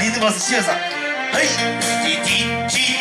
리듬을 씌워서 헤이 디디디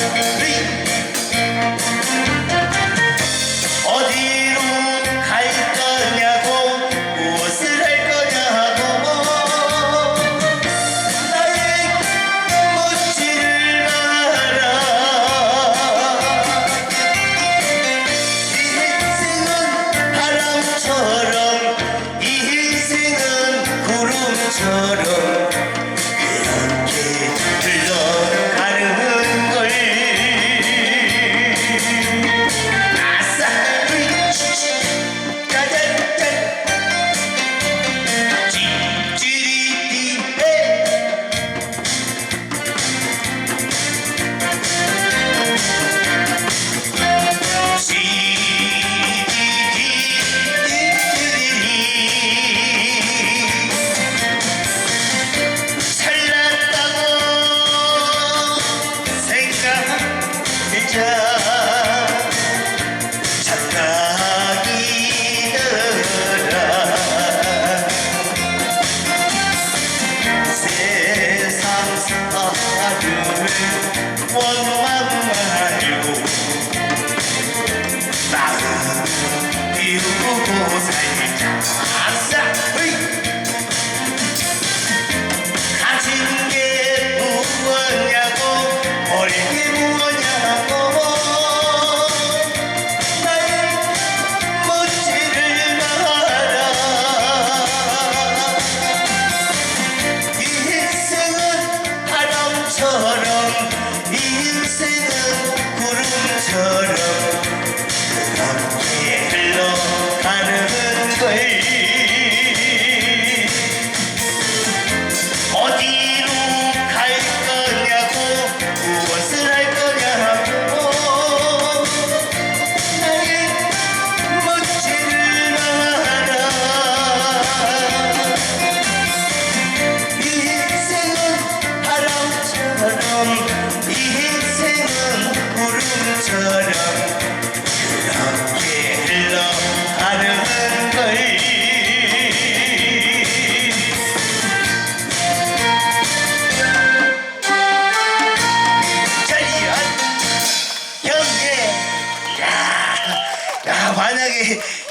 왔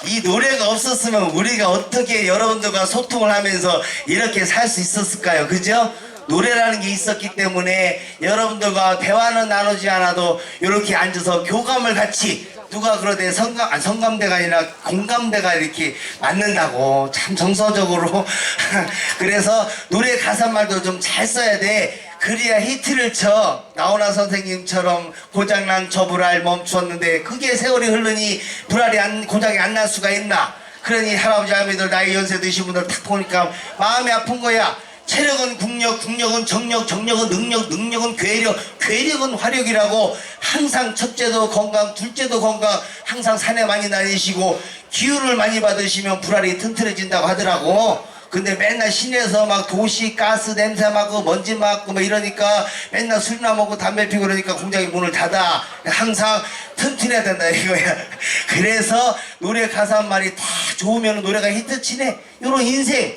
이 노래가 없었으면 우리가 어떻게 여러분들과 소통을 하면서 이렇게 살 수 있었을까요? 그죠? 노래라는 게 있었기 때문에 여러분들과 대화는 나누지 않아도 이렇게 앉아서 교감을 같이 누가 그러대 성감 아 성감대가 아니라 공감대가 이렇게 맞는다고 참 정서적으로. 그래서 노래 가사말도 좀 잘 써야 돼 그래야 히트를 쳐. 나훈아 선생님처럼 고장난 저 불알 멈추었는데 그게 세월이 흐르니 불알이 안, 고장이 안 날 수가 있나? 그러니 할아버지 할머니들 나이 연세 드신 분들 탁 보니까 마음이 아픈 거야. 체력은 국력, 국력은 정력, 정력은 능력, 능력은 괴력, 괴력은 화력이라고. 항상 첫째도 건강, 둘째도 건강, 항상 산에 많이 다니시고 기운을 많이 받으시면 불알이 튼튼해진다고 하더라고. 근데 맨날 시내에서 막 도시 가스 냄새 맡고 먼지 맡고 뭐 이러니까 맨날 술이나 먹고 담배 피고 그러니까 공장이 문을 닫아. 항상 튼튼해야 된다 이거야. 그래서 노래 가사 한 말이 다 좋으면 노래가 히트치네. 요런 인생.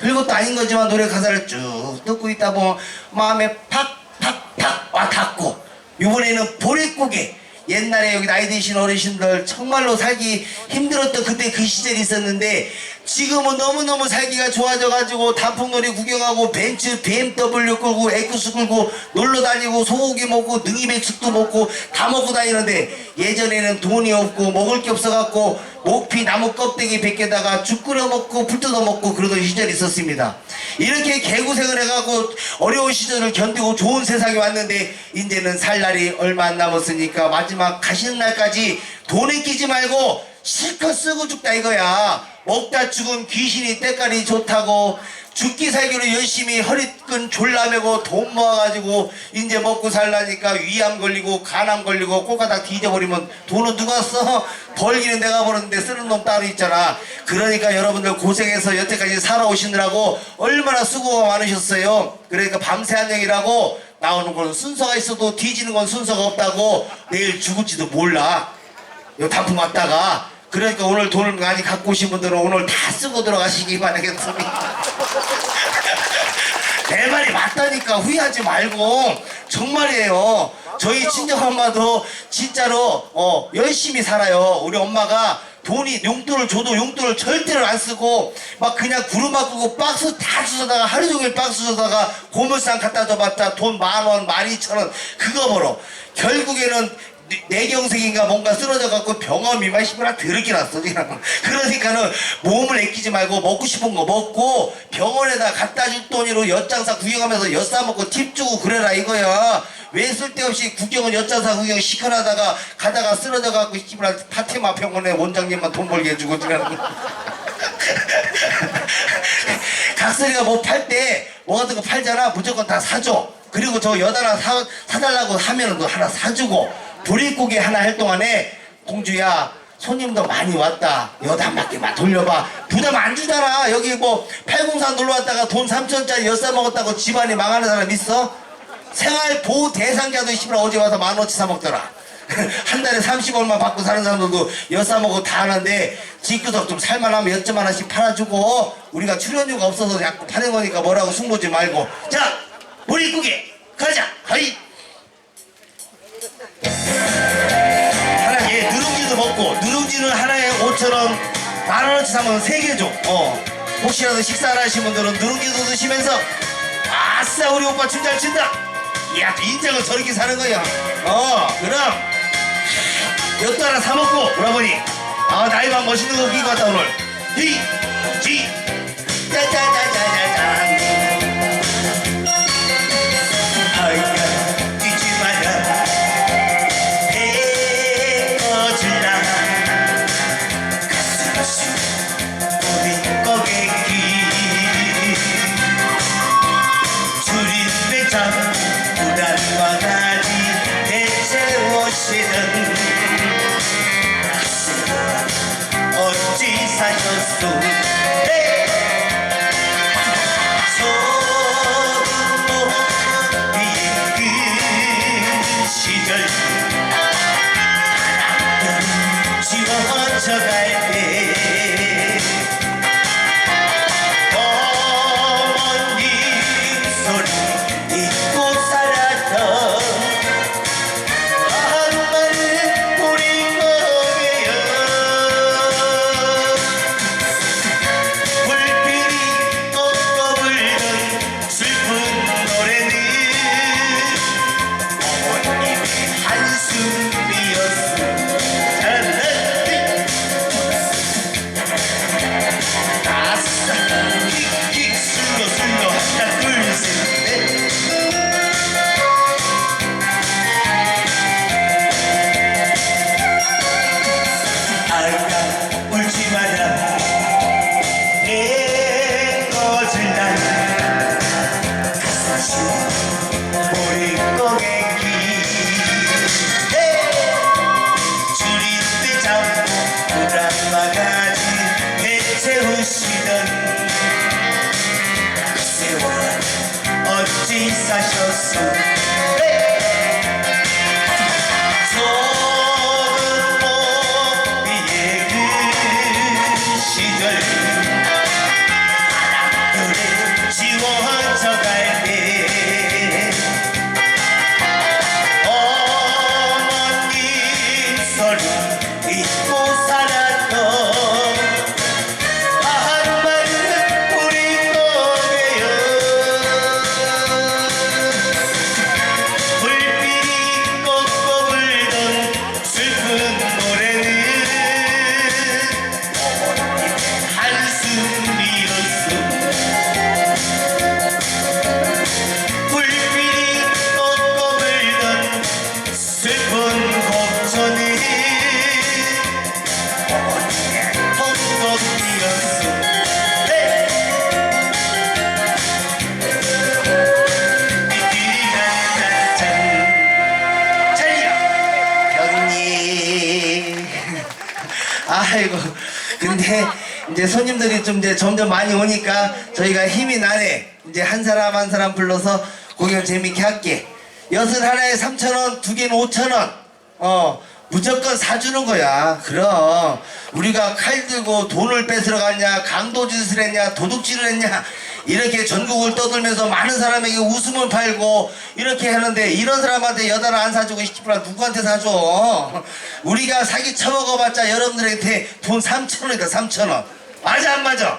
별것도 아닌 거지만 노래 가사를 쭉 듣고 있다 보면 마음에 팍팍팍 와 닿고 이번에는 보릿고개. 옛날에 여기 나이 드신 어르신들 정말로 살기 힘들었던 그때 그 시절이 있었는데 지금은 너무너무 살기가 좋아져가지고 단풍놀이 구경하고 벤츠 BMW 끌고 에쿠스 끌고 놀러 다니고 소고기 먹고 능이백숙도 먹고 다 먹고 다니는데 예전에는 돈이 없고 먹을 게 없어갖고 목피 나무 껍데기 벗겨다가 죽 끓여 먹고 불 뜯어 먹고 그러던 시절이 있었습니다. 이렇게 개고생을 해갖고 어려운 시절을 견디고 좋은 세상에 왔는데 이제는 살 날이 얼마 안 남았으니까 마지막 가시는 날까지 돈에 끼지 말고 실컷 쓰고 죽다 이거야. 먹다 죽은 귀신이 때깔이 좋다고 죽기 살기로 열심히 허리끈 졸라매고 돈 모아가지고 이제 먹고 살라니까 위암 걸리고 간암 걸리고 꼬가닥 뒤져버리면 돈은 누가 써? 벌기는 내가 버는데 쓰는 놈 따로 있잖아. 그러니까 여러분들 고생해서 여태까지 살아오시느라고 얼마나 수고가 많으셨어요. 그러니까 밤새 한영이라고 나오는 건 순서가 있어도 뒤지는 건 순서가 없다고 내일 죽을지도 몰라. 요 단풍 왔다가 그러니까 오늘 돈을 많이 갖고 오신 분들은 오늘 다 쓰고 들어가시기 바라겠습니다. 내 말이 맞다니까 후회하지 말고 정말이에요. 저희 친정 엄마도 진짜로 어, 열심히 살아요. 우리 엄마가 돈이 용돈을 줘도 용돈을 절대로 안 쓰고 막 그냥 구름 바꾸고 박스 다 주워다가 하루 종일 박스 주워다가 고물상 갖다 줘봤자 돈 만 원, 만 이천 원 그거 벌어. 결국에는 내- 내경색인가 뭔가 쓰러져 갖고 병원비만 시부라 더럽게 났어 그러니까는 몸을 아끼지 말고 먹고 싶은 거 먹고 병원에다 갖다 줄 돈으로 엿장사 구경하면서 엿 사먹고 팁 주고 그래라 이거야. 왜 쓸데없이 구경은 엿장사 구경 시커하다가 가다가 쓰러져 갖고 시부라 파테마 병원에 원장님만 돈 벌게 해주고 거 각설이가 뭐 팔 때 뭐 같은 거 팔잖아? 무조건 다 사줘. 그리고 저엿 하나 사, 사달라고 하면은 또 하나 사주고 보릿고개 하나 할 동안에 공주야 손님도 많이 왔다. 엿한 바퀴만 돌려봐. 부담 안 주잖아. 여기 뭐 팔공산 놀러 왔다가 돈 3천짜리 엿 사 먹었다고 집안이 망하는 사람 있어? 생활보호 대상자도 씨발 어제 와서 만 원치 사 먹더라. 한 달에 30원만 받고 사는 사람들도 엿사 먹고 다 하는데 집구석 좀 살만하면 엿좀 하나씩 팔아주고 우리가 출연료가 없어서 자꾸 파는 거니까 뭐라고 숨보지 말고. 자 우리 이쁘게 가자. 하이 하나 얘 누룽지도 먹고 누룽지는 하나에 5천원 만 원어치 사면 3개 줘 어. 혹시라도 식사를 하신 분들은 누룽지도 드시면서 아싸 우리 오빠 춤 잘 춘다. 또 인생을 저렇게 사는 거야. 어 그럼 엿도 하나 사 먹고 오라버니. 아 나이만 멋있는 거 끼고 왔다 오늘. 히지 지워져갈 때 이제 손님들이 좀 이제 점점 많이 오니까 저희가 힘이 나네. 이제 한 사람 한 사람 불러서 공연 재밌게 할게. 엿은 하나에 3,000원, 두 개는 5,000원. 어, 무조건 사주는 거야. 그럼. 우리가 칼 들고 돈을 뺏으러 갔냐, 강도 짓을 했냐, 도둑질을 했냐. 이렇게 전국을 떠돌면서 많은 사람에게 웃음을 팔고 이렇게 하는데 이런 사람한테 여자를 안 사주고 싶으라 누구한테 사줘? 우리가 사기 쳐먹어봤자 여러분들한테 돈 3천원이다 3천원 맞아 안 맞아?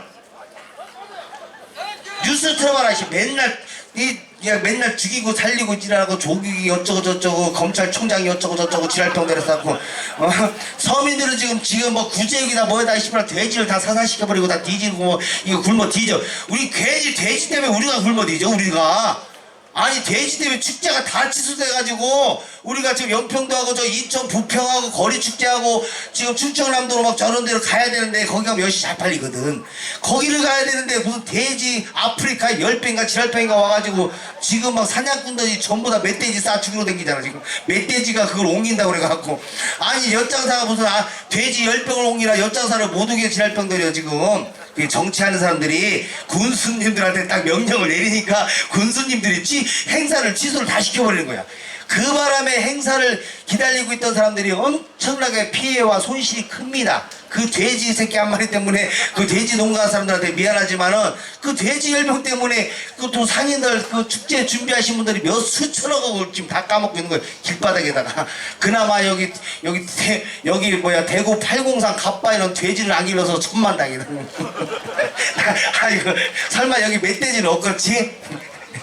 뉴스 틀어봐라 씨 맨날 이 야, 맨날 죽이고 살리고 지랄하고 조국이 어쩌고 저쩌고 검찰총장이 어쩌고 저쩌고 지랄병대로 쌓고 어? 서민들은 지금 지금 뭐 구제역이다 뭐다 씨발 돼지를 다 사살시켜버리고 다 뒤지고 뭐 이거 굶어 뒤져 우리 괜히 돼지 때문에 우리가 굶어 뒤져 우리가 아니 돼지 때문에 축제가 다 취소돼가지고 우리가 지금 연평도 하고 저 인천 부평하고 거리 축제하고 지금 충청남도로 막 저런 데로 가야 되는데 거기 가면 몇시 잘 팔리거든. 거기를 가야 되는데 무슨 돼지 아프리카 열배인가 지랄배인가 와가지고 지금 막 사냥꾼들이 전부 다 멧돼지 싸 죽이러 댕기잖아 지금. 멧돼지가 그걸 옮긴다고 그래갖고. 아니 엿장사가 무슨 아, 돼지 열병을 옮기라 엿장사를 못 오게 지랄병들이야 지금. 그 정치하는 사람들이 군수님들한테 딱 명령을 내리니까 군수님들이 취, 행사를 취소를 다 시켜버리는 거야. 그 바람에 행사를 기다리고 있던 사람들이 엄청나게 피해와 손실이 큽니다. 그 돼지 새끼 한 마리 때문에 그 돼지 농가 사람들한테 미안하지만은 그 돼지 열병 때문에 그 또 상인들 그 축제 준비하신 분들이 몇 수천억을 지금 다 까먹고 있는 거예요. 길바닥에다가 그나마 여기 여기 대, 여기 뭐야 대구 803 갑바 이런 돼지를 안 길러서 천만 당이는. 아이고 설마 여기 멧돼지는 없겠지?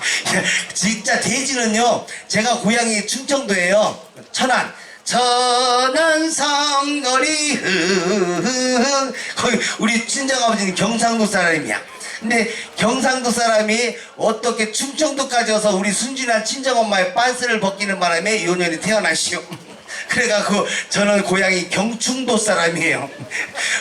진짜 돼지는요 제가 고향이 충청도예요. 천안. 천안 성거리 거기 우리 친정 아버지는 경상도 사람이야. 근데 경상도 사람이 어떻게 충청도까지 와서 우리 순진한 친정 엄마의 빤스를 벗기는 바람에 요년이 태어나시오 그래갖고 저는 고향이 경충도 사람이에요.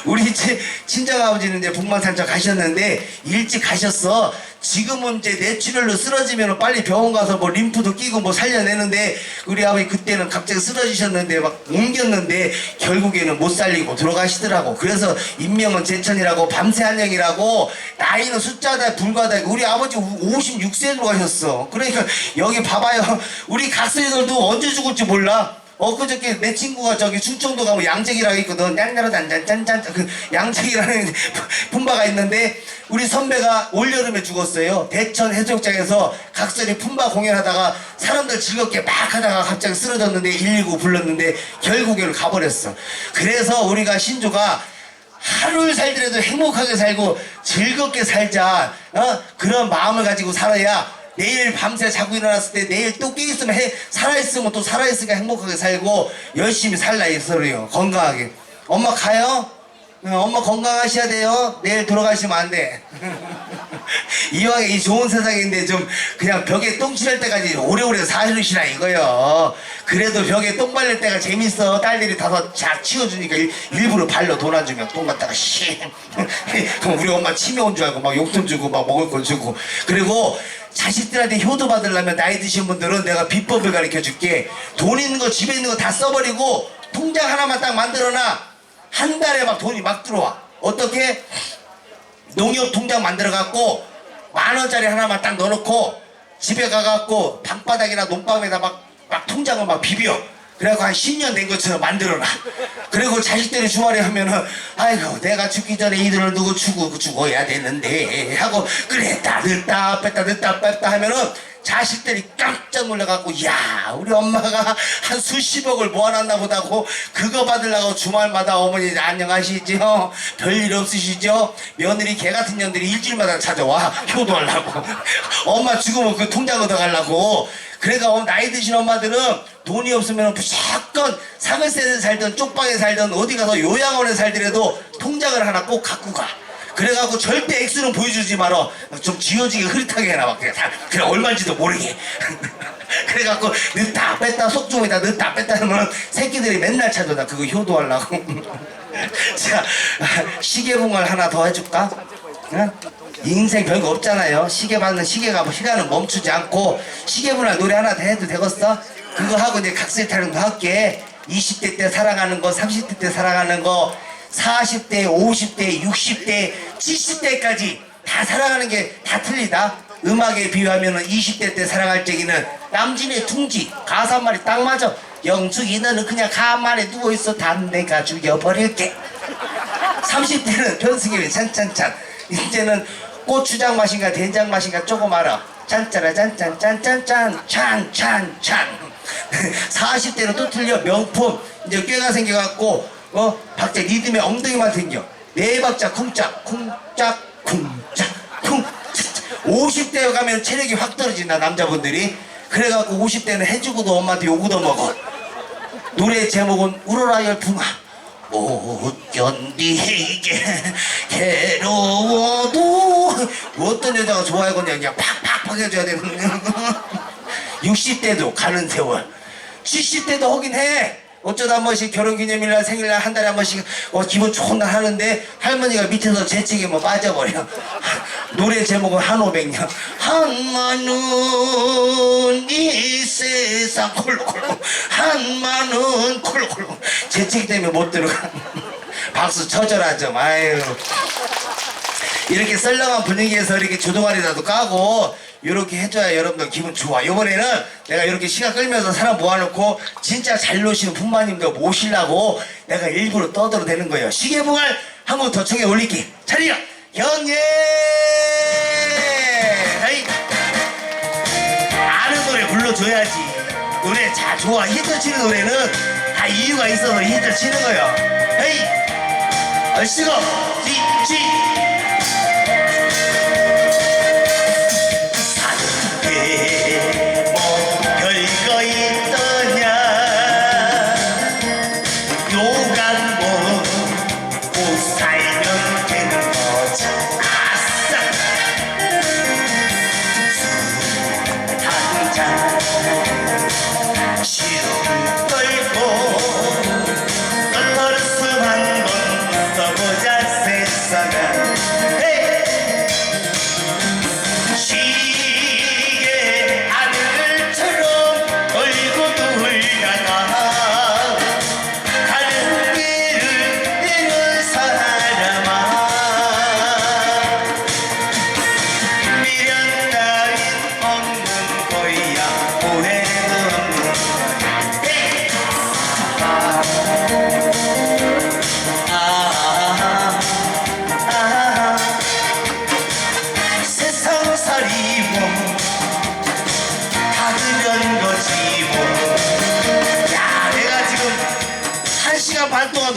우리 제 친정 아버지는 이제 북만산청 가셨는데 일찍 가셨어. 지금은 이제 뇌출혈로 쓰러지면 빨리 병원 가서 뭐 림프도 끼고 뭐 살려내는데 우리 아버지 그때는 갑자기 쓰러지셨는데 막 옮겼는데 결국에는 못 살리고 돌아가시더라고. 그래서 인명은 제천이라고 밤새 한영이라고 나이는 숫자다 불과다. 우리 아버지 56세에 들어가셨어. 그러니까 여기 봐봐요. 우리 각설이들도 언제 죽을지 몰라. 엊그저께 내 친구가 저기 충청도 가면 양재기라고 있거든. 짠짜라 짠짠짠짠 그 양재기라는 품바가 있는데 우리 선배가 올여름에 죽었어요. 대천 해수욕장에서 각설이 품바 공연하다가 사람들 즐겁게 막 하다가 갑자기 쓰러졌는데 119 불렀는데 결국에는 가버렸어. 그래서 우리가 신조가 하루를 살더라도 행복하게 살고 즐겁게 살자 어? 그런 마음을 가지고 살아야 내일 밤새 자고 일어났을 때 내일 또 깨있으면 해, 살아있으면 또 살아있으니까 행복하게 살고 열심히 살라 이 소리요. 건강하게. 엄마 가요? 응, 엄마 건강하셔야 돼요. 내일 돌아가시면 안돼. 이왕에 이 좋은 세상인데 좀 그냥 벽에 똥 칠할 때까지 오래오래 사시라 이거요. 그래도 벽에 똥 발릴 때가 재밌어. 딸들이 다섯 쫙 치워주니까 일, 일부러 발로 돈 안 주면 똥 갖다가 씨 그럼 우리 엄마 치매 온 줄 알고 막 용돈 주고 막 먹을 거 주고. 그리고 자식들한테 효도 받으려면 나이 드신 분들은 내가 비법을 가르쳐 줄게. 돈 있는 거 집에 있는 거 다 써버리고 통장 하나만 딱 만들어놔. 한 달에 막 돈이 막 들어와. 어떻게? 농협 통장 만들어 갖고 만 원짜리 하나만 딱 넣어놓고 집에 가갖고 방바닥이나 논방에다 막, 막 통장을 막 비벼. 그래갖고 한 10년 된 것처럼 만들어놔. 그리고 자식들이 주말에 하면은, 아이고, 내가 죽기 전에 이들을 누구 죽고, 죽어야 되는데, 하고, 그랬다, 늦다, 뺐다, 늦다, 뺐다 하면은, 자식들이 깜짝 놀라갖고, 야, 우리 엄마가 한 수십억을 모아놨나 보다고, 그거 받으려고 주말마다 어머니 안녕하시죠? 별일 없으시죠? 며느리 개 같은 년들이 일주일마다 찾아와, 효도하려고. 엄마 죽으면 그 통장 얻어가려고. 그러니까 어, 나이 드신 엄마들은 돈이 없으면 무조건 사글세에 살든 쪽방에 살든 어디 가서 요양원에 살더라도 통장을 하나 꼭 갖고 가. 그래갖고 절대 액수는 보여주지 말어. 좀 지어지게 흐릿하게 해놔. 그냥 다, 그냥 얼마인지도 모르게. 그래갖고 늦다 뺐다 속중에다 늦다 뺐다 하면 새끼들이 맨날 찾아다 그거 효도하려고. 자, 시계봉을 하나 더 해줄까? 응? 인생 별거 없잖아요. 시계 받는 시계가 뭐 시간은 멈추지 않고 시계분할 노래 하나 더 해도 되겠어? 그거 하고 이제 각질 타령도 할게. 20대 때 살아가는 거, 30대 때 살아가는 거, 40대, 50대, 60대, 70대까지 다 사랑하는 게 다 틀리다. 음악에 비유하면 20대 때 사랑할 적에는 남진의 둥지 가사 한 마리 딱 맞아. 영숙이 너는 그냥 가만히 누워있어. 단 내가 죽여버릴게. 30대는 변승이 찬찬찬. 이제는 고추장 맛인가 된장 맛인가 조금 알아. 짠짜라 짠짠 짠짠짠. 찬찬찬. 40대는 또 틀려. 명품. 이제 꾀가 생겨갖고 어? 박자 리듬에 엉덩이만 생겨. 네 박자 쿵짝 쿵짝 쿵짝 쿵짝. 50대 가면 체력이 확 떨어진다 남자분들이. 그래갖고 50대는 해주고도 엄마한테 요구도 먹어. 노래 제목은 울어라 열풍아 못 견디게 괴로워도. 어떤 여자가 좋아하거든요. 그냥 팍팍팍 해줘야 되는. 60대도 가는 세월. 70대도 하긴 해 어쩌다 한 번씩 결혼기념일날 생일날 한 달에 한 번씩 어, 기분 좋은 날 하는데 할머니가 밑에서 재채기 뭐 빠져버려. 노래 제목은 한오백년. 한마는 이 세상 콜콜콜. 한마는 콜콜콜. 재채기 때문에 못 들어가 박수 좀. 아유. 이렇게 썰렁한 분위기에서 이렇게 조동아리라도 까고 이렇게 해줘야 여러분들 기분 좋아. 이번에는 내가 이렇게 시간 끌면서 사람 모아놓고 진짜 잘 노시는 분마님도 모시려고 내가 일부러 떠들어 대는 거예요. 시계봉알 한번 더 청해 올릴게. 차리라. 아이 아는 노래 불러줘야지. 노래 잘 좋아. 히트 치는 노래는 다 이유가 있어서 히트 치는 거예요. 에이 얼씨구 찌찌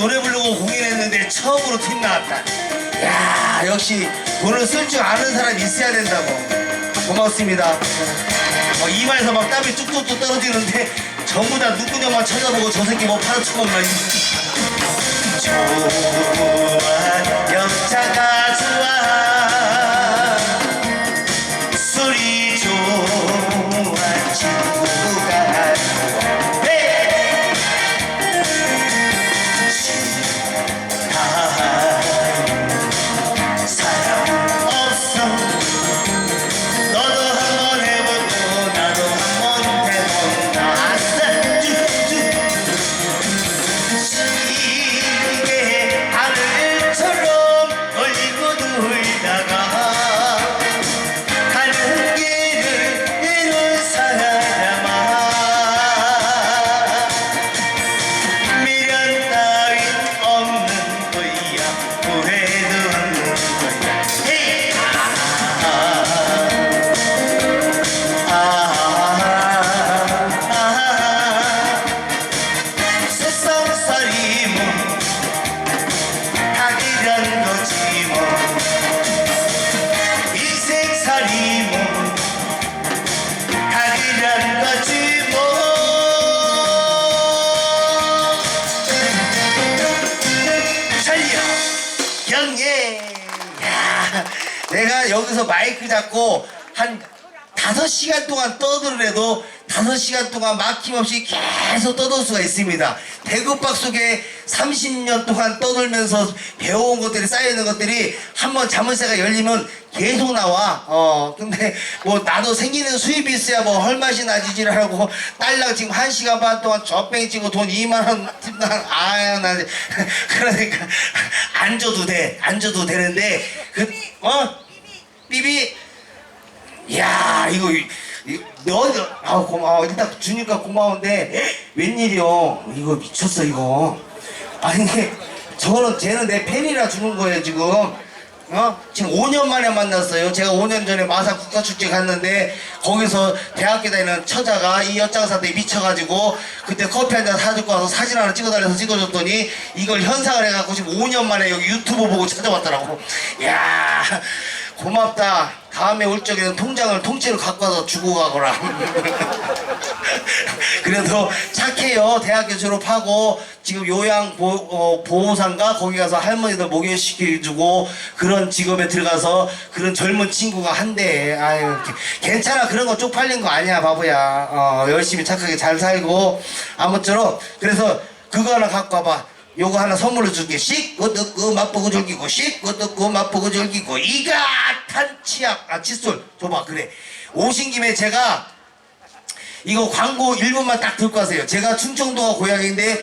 노래 부르고 공연했는데 처음으로 팀 나왔다. 야 역시 돈을 쓸 줄 아는 사람이 있어야 된다고. 고맙습니다. 어, 이마에서 막 땀이 뚝뚝뚝 떨어지는데 전부 다 눈구녕만 쳐다보고 저 새끼 뭐 파란축구만 좋아 역차가 여기서 마이크 잡고 한 다섯 시간 동안 떠들으래도 다섯 시간 동안 막힘없이 계속 떠들 수가 있습니다. 대구박 속에 30년 동안 떠들면서 배워온 것들이 쌓여있는 것들이 한번 자물쇠가 열리면 계속 나와. 어, 근데 뭐 나도 생기는 수입이 있어야 뭐 헐맛이 나지질 하고 딸랑 지금 한 시간 반 동안 젖뱅이 치고 돈 2만 원, 아야, 나, 그러니까 안 줘도 돼. 안 줘도 되는데, 그, 어? 삐비? 야 이거 이- 이- 너, 너, 아 고마워. 일단 주니까 고마운데 웬일이요? 이거 미쳤어 이거. 아니 저거는 쟤는 내 팬이라 주는 거예요 지금. 어? 지금 5년 만에 만났어요. 제가 5년 전에 마산 국가축제 갔는데 거기서 대학교 다니는 처자가 이 엿장사한테 미쳐가지고 그때 커피 한 잔 사주고 와서 사진 하나 찍어달래서 찍어줬더니 이걸 현상을 해갖고 지금 5년 만에 여기 유튜브 보고 찾아왔더라고. 야 고맙다. 다음에 올 적에는 통장을 통째로 갖고 와서 주고 가거라. 그래도 착해요. 대학교 졸업하고 지금 요양 보, 어, 보호사인가 거기 가서 할머니들 목욕시켜주고 그런 직업에 들어가서 그런 젊은 친구가 한대. 아유 개- 괜찮아. 그런 거 쪽팔린 거 아니야, 바보야. 어, 열심히 착하게 잘 살고 아무쪼록 그래서 그거 하나 갖고 와봐. 요거 하나 선물로 줄게. 씻고 듣고 맛보고 즐기고 씻고 듣고 맛보고 즐기고. 이가 탄 치약. 아 칫솔. 줘봐 그래. 오신 김에 제가 이거 광고 1분만 딱 듣고 가세요. 제가 충청도가 고향인데